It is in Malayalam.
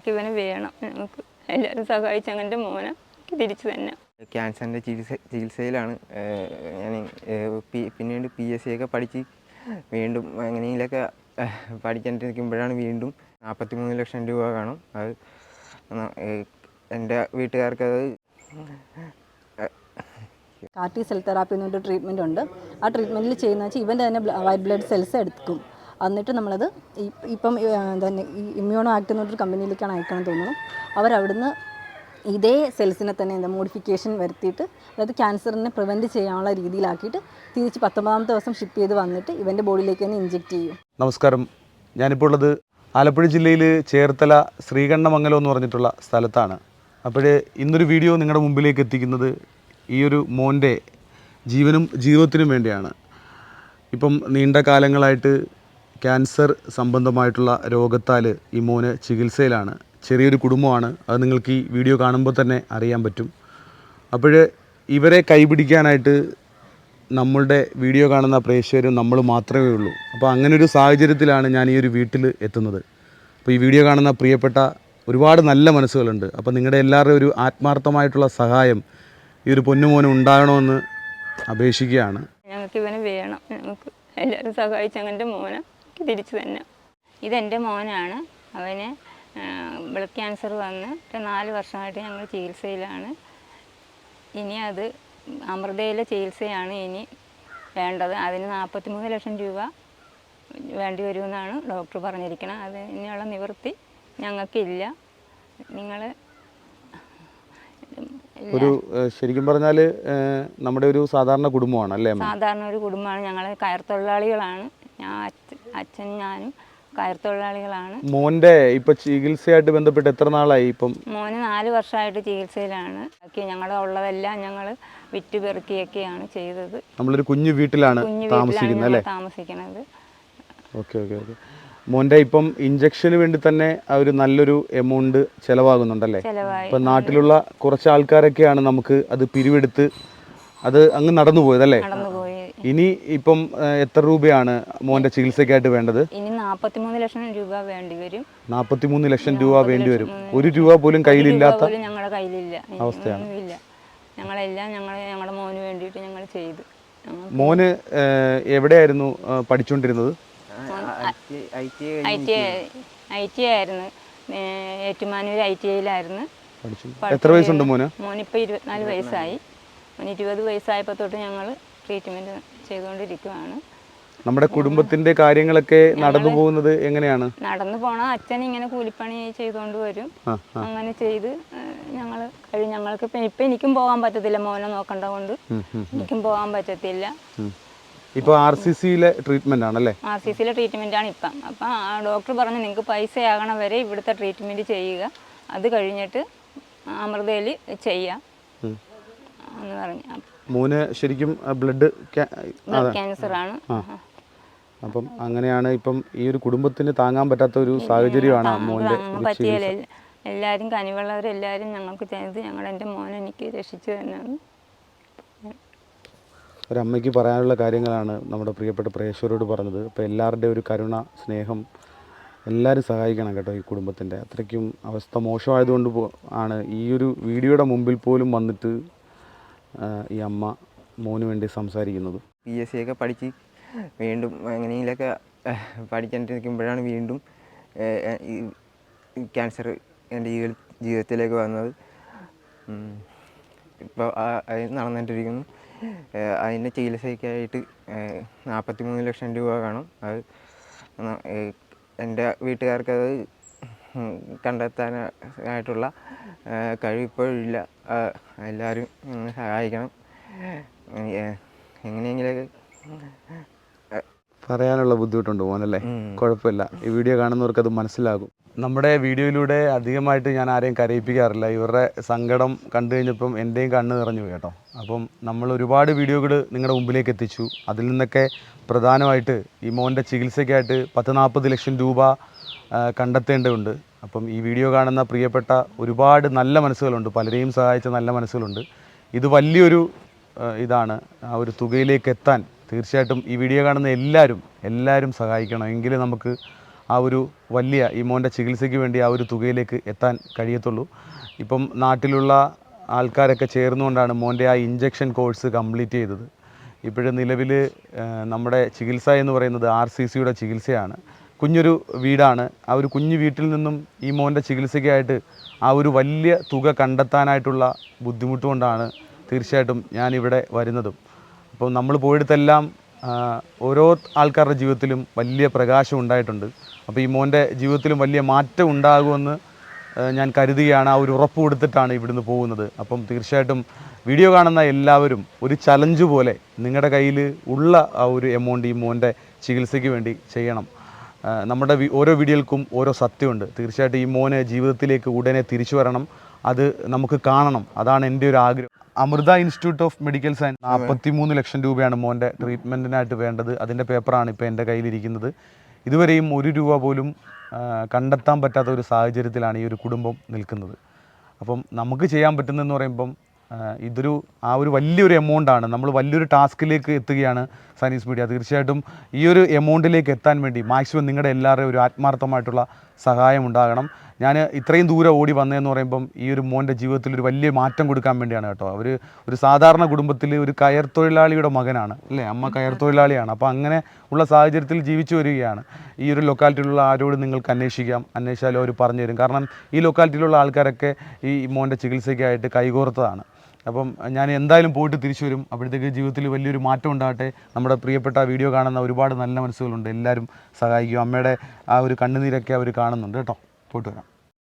ഞങ്ങൾക്ക് ഇവനെ വേണം. ഞങ്ങൾക്ക് എല്ലാവരും സഹായിച്ച് അങ്ങനെ മോനെ തിരിച്ചു തന്നെ. ക്യാൻസറിന്റെ ചികിത്സ ചികിത്സയിലാണ് ഞാൻ പിന്നീട് പി എസ് സി ഒക്കെ പഠിച്ച് വീണ്ടും എങ്ങനെയെങ്കിലൊക്കെ പഠിക്കാനിരിക്കുമ്പോഴാണ് പഠിക്കാണ്ടിരിക്കുമ്പോഴാണ് വീണ്ടും നാൽപ്പത്തി മൂന്ന് ലക്ഷം രൂപ കാണും. അത് എന്റെ വീട്ടുകാർക്ക് അത് കാർട്ടി സെൽ തെറാപ്പി എന്നൊരു ട്രീറ്റ്മെന്റ് ഉണ്ട്. ആ ട്രീറ്റ്മെന്റിൽ ചെയ്യുന്ന വെച്ചാൽ ഇവന്റെ തന്നെ വൈറ്റ് ബ്ലഡ് സെൽസ് എടുക്കും. എന്നിട്ട് നമ്മളത് ഇപ്പം തന്നെ ഈ ഇമ്മ്യൂണോ ആക്ട് എന്നൊരു കമ്പനിയിലേക്കാണ് അയക്കണം തോന്നുന്നു. അവരവിടുന്ന് ഇതേ സെൽസിനെ തന്നെ എന്താ മോഡിഫിക്കേഷൻ വരുത്തിയിട്ട് അതായത് ക്യാൻസറിനെ പ്രിവെന്റ് ചെയ്യാനുള്ള രീതിയിലാക്കിയിട്ട് തിരിച്ച് പത്തൊമ്പതാമത്തെ ദിവസം ഷിപ്പ് ചെയ്ത് വന്നിട്ട് ഇവന്റെ ബോഡിയിലേക്ക് തന്നെ ഇഞ്ചെക്ട് ചെയ്യും. നമസ്കാരം. ഞാനിപ്പോൾ ഉള്ളത് ആലപ്പുഴ ജില്ലയിൽ ചേർത്തല ശ്രീകണ്ഠമംഗലം എന്ന് പറഞ്ഞിട്ടുള്ള സ്ഥലത്താണ്. അപ്പോൾ ഇന്നൊരു വീഡിയോ നിങ്ങളുടെ മുമ്പിലേക്ക് എത്തിക്കുന്നത് ഈ ഒരു മോന്റെ ജീവനും ജീവിതത്തിനും വേണ്ടിയാണ്. ഇപ്പം നീണ്ട കാലങ്ങളായിട്ട് ക്യാൻസർ സംബന്ധമായിട്ടുള്ള രോഗത്താൽ ഈ മോന് ചികിത്സയിലാണ്. ചെറിയൊരു കുടുംബമാണ്. അത് നിങ്ങൾക്ക് ഈ വീഡിയോ കാണുമ്പോൾ തന്നെ അറിയാൻ പറ്റും. അപ്പോൾ ഇവരെ കൈപിടിക്കാനായിട്ട് നമ്മളുടെ വീഡിയോ കാണുന്ന പ്രേക്ഷകരും നമ്മൾ മാത്രമേ ഉള്ളൂ. അപ്പോൾ അങ്ങനെ ഒരു സാഹചര്യത്തിലാണ് ഞാൻ ഈ ഒരു വീട്ടിൽ എത്തുന്നത്. അപ്പോൾ ഈ വീഡിയോ കാണുന്ന പ്രിയപ്പെട്ട ഒരുപാട് നല്ല മനസ്സുകളുണ്ട്. അപ്പോൾ നിങ്ങളുടെ എല്ലാവരുടെയും ഒരു ആത്മാർത്ഥമായിട്ടുള്ള സഹായം ഈ ഒരു പൊന്നുമോന് ഉണ്ടാകണമെന്ന് അപേക്ഷിക്കുകയാണ്. ഞങ്ങൾക്ക് ഇവനെ വേണം. ഞങ്ങൾക്ക് എല്ലാവരും സഹായിച്ച് അങ്ങനെ മോനെ. എനിക്ക് തിരിച്ചു തന്നെ. ഇതെന്റെ മോനാണ്. അവന് ബ്ലഡ് ക്യാൻസർ വന്ന് ഒരു നാല് വർഷമായിട്ട് ഞങ്ങൾ ചികിത്സയിലാണ്. ഇനി അത് അമൃതയിലെ ചികിത്സയാണ് ഇനി വേണ്ടത്. അതിന് നാൽപ്പത്തിമൂന്ന് ലക്ഷം രൂപ വേണ്ടി വരുമെന്നാണ് ഡോക്ടർ പറഞ്ഞിരിക്കുന്നത് അതിനുള്ള നിവൃത്തി ഞങ്ങൾക്കില്ല. നിങ്ങൾ ഒരു ശരിക്കും പറഞ്ഞാൽ നമ്മുടെ ഒരു സാധാരണ കുടുംബമാണ് അല്ലേ സാധാരണ ഒരു കുടുംബമാണ്. ഞങ്ങൾ കയർ തൊഴിലാളികളാണ്. ഞാൻ അച്ഛൻ ഞാനും കയർ തൊഴിലാളികളാണ് മോന്റെ ഇപ്പൊ ചികിത്സയായിട്ട് ബന്ധപ്പെട്ട് എത്ര നാളായി ഇപ്പം? മോന് നാല് വർഷമായിട്ട് ചികിത്സയിലാണ്. ബാക്കി ഞങ്ങളുടെ ഉള്ളതെല്ലാം ഞങ്ങൾ വിറ്റ് പെറുക്കിയൊക്കെയാണ് ചെയ്തത്. നമ്മളൊരു കുഞ്ഞു വീട്ടിലാണ് താമസിക്കുന്നത് അല്ലേ? താമസിക്കുന്നത്. Okay okay okay. മോന്റെ ഇപ്പം ഇഞ്ചക്ഷന് വേണ്ടി തന്നെ ഒരു നല്ലൊരു എമൗണ്ട് ചെലവാകുന്നുണ്ടല്ലേ? ഇപ്പൊ നാട്ടിലുള്ള കുറച്ച് ആൾക്കാരൊക്കെയാണ് നമുക്ക് അത് പിരിവെടുത്ത് അത് അങ്ങ് നടന്നു പോയതല്ലേ ഇനി ഇപ്പം എത്ര രൂപയാണ് മോന്റെ ചികിത്സയ്ക്കായിട്ട് വേണ്ടത്? ഇനി നാൽപ്പത്തിമൂന്ന് ലക്ഷം രൂപ വേണ്ടി വരും. നാപ്പത്തിമൂന്ന് ലക്ഷം രൂപ വേണ്ടി വരും. ഒരു രൂപ പോലും കയ്യിലില്ലാത്ത ഞങ്ങളുടെ കയ്യിലില്ല. അവസ്ഥയാണ്. ഞങ്ങളെല്ലാം ഞങ്ങൾ ഞങ്ങളുടെ മോന് വേണ്ടിയിട്ട് ഞങ്ങൾ ചെയ്തു. മോന് എവിടെയായിരുന്നു പഠിച്ചുകൊണ്ടിരുന്നത് ഐ ടി ആയിരുന്നു. ഏറ്റുമാനൂർ ഐ ടി ഐയിലായിരുന്നു എത്ര വയസ്സുണ്ട് മോന്? മോനിപ്പോൾ ഇരുപത്തിനാല് വയസ്സായി. മോന് ഇരുപത് വയസ്സായപ്പോൾ തൊട്ട് ഞങ്ങൾ ട്രീറ്റ്മെന്റ് ചെയ്തുകൊണ്ടിരിക്കുവാണ്. നമ്മുടെ കുടുംബത്തിന്റെ കാര്യങ്ങളൊക്കെ നടന്നു പോകുന്നത് എങ്ങനെയാണ്? നടന്നു പോണ അച്ഛൻ ഇങ്ങനെ കൂലിപ്പണി ചെയ്തുകൊണ്ട് വരും. അങ്ങനെ ചെയ്ത് ഞങ്ങൾ കഴിഞ്ഞ ഞങ്ങൾക്ക് ഇപ്പം എനിക്കും പോകാൻ പറ്റത്തില്ല മോനെ നോക്കണ്ട കൊണ്ട്. എനിക്കും പോകാൻ പറ്റത്തില്ല. ഇപ്പൊ ആർ സി സിയിലെ ട്രീറ്റ്മെന്റ് ആണല്ലേ? ആർ സി സിയിലെ ട്രീറ്റ്മെന്റ് ആണ് ഇപ്പം. അപ്പൊ ഡോക്ടർ പറഞ്ഞു നിങ്ങൾക്ക് പൈസ ആകണ വരെ ഇവിടുത്തെ ട്രീറ്റ്മെന്റ് ചെയ്യുക. അത് കഴിഞ്ഞിട്ട് അമൃതയിൽ ചെയ്യാം. എന്ന് പറഞ്ഞു. മോന് ശരിക്കും ബ്ലഡ് ക്യാൻസർ ആണ്. അപ്പം അങ്ങനെയാണ് ഇപ്പം ഈ ഒരു കുടുംബത്തിന് താങ്ങാൻ പറ്റാത്ത ഒരു സാഹചര്യമാണ് പറ്റിയാൽ എല്ലാവരും കനിവുള്ളവരെല്ലാവരും ഞങ്ങൾക്ക് ചെയ്ത് ഞങ്ങൾ എന്റെ മോനെ എനിക്ക് രക്ഷിച്ചു തന്നെയാണ്. ഒരമ്മയ്ക്ക് പറയാനുള്ള കാര്യങ്ങളാണ് നമ്മുടെ പ്രിയപ്പെട്ട പ്രേക്ഷകരോട് പറഞ്ഞത്. അപ്പോൾ എല്ലാവരുടെയും ഒരു കരുണ സ്നേഹം എല്ലാവരും സഹായിക്കണം കേട്ടോ ഈ കുടുംബത്തിന്റെ. അത്രയ്ക്കും അവസ്ഥ മോശമായതുകൊണ്ട് ആണ്. ഈ ഒരു വീഡിയോയുടെ മുമ്പിൽ പോലും വന്നിട്ട് ഈ അമ്മ മോന് വേണ്ടി സംസാരിക്കുന്നത്. പി എസ് സി ഒക്കെ പഠിച്ച് വീണ്ടും എങ്ങനെയെങ്കിലൊക്കെ പഠിക്കാണ്ടിരിക്കുമ്പോഴാണ് വീണ്ടും ക്യാൻസർ എന്റെ ജീവി ജീവിതത്തിലേക്ക് വന്നത്. ഇപ്പോൾ അത് നടന്നിട്ടിരിക്കുന്നു. അതിന്റെ ചികിത്സയ്ക്കായിട്ട് നാൽപ്പത്തി മൂന്ന് ലക്ഷം രൂപ വേണം. അത് എന്റെ വീട്ടുകാർക്ക് അത് ഉം കണ്ടെത്താൻ ആയിട്ടുള്ള കഴിവ് ഇപ്പോഴില്ല എല്ലാവരും സഹായിക്കണം. എങ്ങനെയെങ്കിലൊക്കെ പറയാനുള്ള ബുദ്ധിമുട്ടുണ്ട് മോനല്ലേ. കുഴപ്പമില്ല. ഈ വീഡിയോ കാണുന്നവർക്ക് അത് മനസ്സിലാകും. നമ്മുടെ വീഡിയോയിലൂടെ അധികമായിട്ട് ഞാൻ ആരെയും കരയിപ്പിക്കാറില്ല. ഇവരുടെ സങ്കടം കണ്ടു കഴിഞ്ഞപ്പം എന്റെയും കണ്ണ് നിറഞ്ഞു കേട്ടോ. അപ്പം നമ്മൾ ഒരുപാട് വീഡിയോകൾ നിങ്ങളുടെ മുമ്പിലേക്ക് എത്തിച്ചു. അതിൽ നിന്നൊക്കെ പ്രധാനമായിട്ട് ഈ മോന്റെ ചികിത്സയ്ക്കായിട്ട് പത്ത് നാൽപ്പത് ലക്ഷം രൂപ കണ്ടെത്തേണ്ടതുണ്ട്. അപ്പം ഈ വീഡിയോ കാണുന്ന പ്രിയപ്പെട്ട ഒരുപാട് നല്ല മനസ്സുകളുണ്ട്. പലരെയും സഹായിച്ച നല്ല മനസ്സുകളുണ്ട്. ഇത് വലിയൊരു ഇതാണ്. ആ ഒരു തുകയിലേക്ക് എത്താൻ തീർച്ചയായിട്ടും ഈ വീഡിയോ കാണുന്ന എല്ലാവരും എല്ലാവരും സഹായിക്കണം. എങ്കിലേ നമുക്ക് ആ ഒരു വലിയ ഈ മോന്റെ ചികിത്സയ്ക്ക് വേണ്ടി ആ ഒരു തുകയിലേക്ക് എത്താൻ കഴിയത്തുള്ളൂ. ഇപ്പം നാട്ടിലുള്ള ആൾക്കാരൊക്കെ ചേർന്നുകൊണ്ടാണ് മോന്റെ ആ ഇഞ്ചക്ഷൻ കോഴ്സ് കംപ്ലീറ്റ് ചെയ്തത്. ഇപ്പോഴും നിലവിൽ നമ്മുടെ ചികിത്സ എന്ന് പറയുന്നത് ആർ സി സിയുടെ ചികിത്സയാണ്. കുഞ്ഞൊരു വീടാണ്. ആ ഒരു കുഞ്ഞു വീട്ടിൽ നിന്നും ഈ മോന്റെ ചികിത്സയ്ക്കായിട്ട് ആ ഒരു വലിയ തുക കണ്ടെത്താനായിട്ടുള്ള ബുദ്ധിമുട്ട് കൊണ്ടാണ് തീർച്ചയായിട്ടും ഞാനിവിടെ വരുന്നതും. അപ്പോൾ നമ്മൾ പോയിടത്തെല്ലാം ഓരോ ആൾക്കാരുടെ ജീവിതത്തിലും വലിയ പ്രകാശം ഉണ്ടായിട്ടുണ്ട്. അപ്പോൾ ഈ മോന്റെ ജീവിതത്തിലും വലിയ മാറ്റം ഉണ്ടാകുമെന്ന് ഞാൻ കരുതുകയാണ്. ആ ഒരു ഉറപ്പ് കൊടുത്തിട്ടാണ് ഇവിടുന്ന് പോകുന്നത്. അപ്പം തീർച്ചയായിട്ടും വീഡിയോ കാണുന്ന എല്ലാവരും ഒരു ചലഞ്ച് പോലെ നിങ്ങളുടെ കയ്യിൽ ഉള്ള ആ ഒരു എമൗണ്ട് ഈ മോന്റെ ചികിത്സയ്ക്ക് വേണ്ടി ചെയ്യണം. നമ്മുടെ ഓരോ വീഡിയോകൾക്കും ഓരോ സത്യമുണ്ട്. തീർച്ചയായിട്ടും ഈ മോന് ജീവിതത്തിലേക്ക് ഉടനെ തിരിച്ചു വരണം. അത് നമുക്ക് കാണണം. അതാണ് എന്റെ ഒരു ആഗ്രഹം. Amrita institute of medical science നാൽപ്പത്തി മൂന്ന് ലക്ഷം രൂപയാണ് മോന്റെ ട്രീറ്റ്മെന്റിനായിട്ട് വേണ്ടത്. അതിന്റെ പേപ്പറാണ് ഇപ്പോൾ എന്റെ കയ്യിലിരിക്കുന്നത്. ഇതുവരെയും ഒരു രൂപ പോലും കണ്ടെത്താൻ പറ്റാത്ത ഒരു സാഹചര്യത്തിലാണ് ഈ ഒരു കുടുംബം നിൽക്കുന്നത്. അപ്പം നമുക്ക് ചെയ്യാൻ പറ്റുന്നതെന്ന് പറയുമ്പം ഇതൊരു ആ ഒരു വലിയൊരു എമൗണ്ടാണ് നമ്മൾ വലിയൊരു ടാസ്കിലേക്ക് എത്തുകയാണ് സൈനീസ് മീഡിയ തീർച്ചയായിട്ടും ഈ ഒരു എമൗണ്ടിലേക്ക് എത്താൻ വേണ്ടി മാക്സിമം നിങ്ങളുടെ എല്ലാവരുടെയും ഒരു ആത്മാർത്ഥമായിട്ടുള്ള സഹായം ഉണ്ടാകണം. ഞാൻ ഇത്രയും ദൂരം ഓടി വന്നതെന്ന് പറയുമ്പം ഈ ഒരു മോന്റെ ജീവിതത്തിൽ ഒരു വലിയ മാറ്റം കൊടുക്കാൻ വേണ്ടിയാണ് കേട്ടോ. അവർ ഒരു സാധാരണ കുടുംബത്തിൽ ഒരു കയർ തൊഴിലാളിയുടെ മകനാണ് അല്ലേ? അമ്മ കയർ തൊഴിലാളിയാണ്. അപ്പോൾ അങ്ങനെ ഉള്ള സാഹചര്യത്തിൽ ജീവിച്ചു വരികയാണ്. ഈ ഒരു ലൊക്കാലിറ്റിയിലുള്ള ആരോട് നിങ്ങൾക്ക് അന്വേഷിക്കാം. അന്വേഷിച്ചാലും അവർ പറഞ്ഞു തരും. കാരണം ഈ ലൊക്കാലിറ്റിയിലുള്ള ആൾക്കാരൊക്കെ ഈ മോന്റെ ചികിത്സയ്ക്കായിട്ട് കൈകോർത്തതാണ്. അപ്പം ഞാൻ എന്തായാലും പോയിട്ട് തിരിച്ചു വരും. അപ്പോഴത്തേക്ക് ജീവിതത്തിൽ വലിയൊരു മാറ്റം ഉണ്ടാകട്ടെ. നമ്മുടെ പ്രിയപ്പെട്ട വീഡിയോ കാണുന്ന ഒരുപാട് നല്ല മനസ്സുകളുണ്ട്. എല്ലാവരും സഹായിക്കും. അമ്മയുടെ ആ ഒരു കണ്ണുനീരൊക്കെ അവർ കാണുന്നുണ്ട് കേട്ടോ. പോയിട്ട് വരാം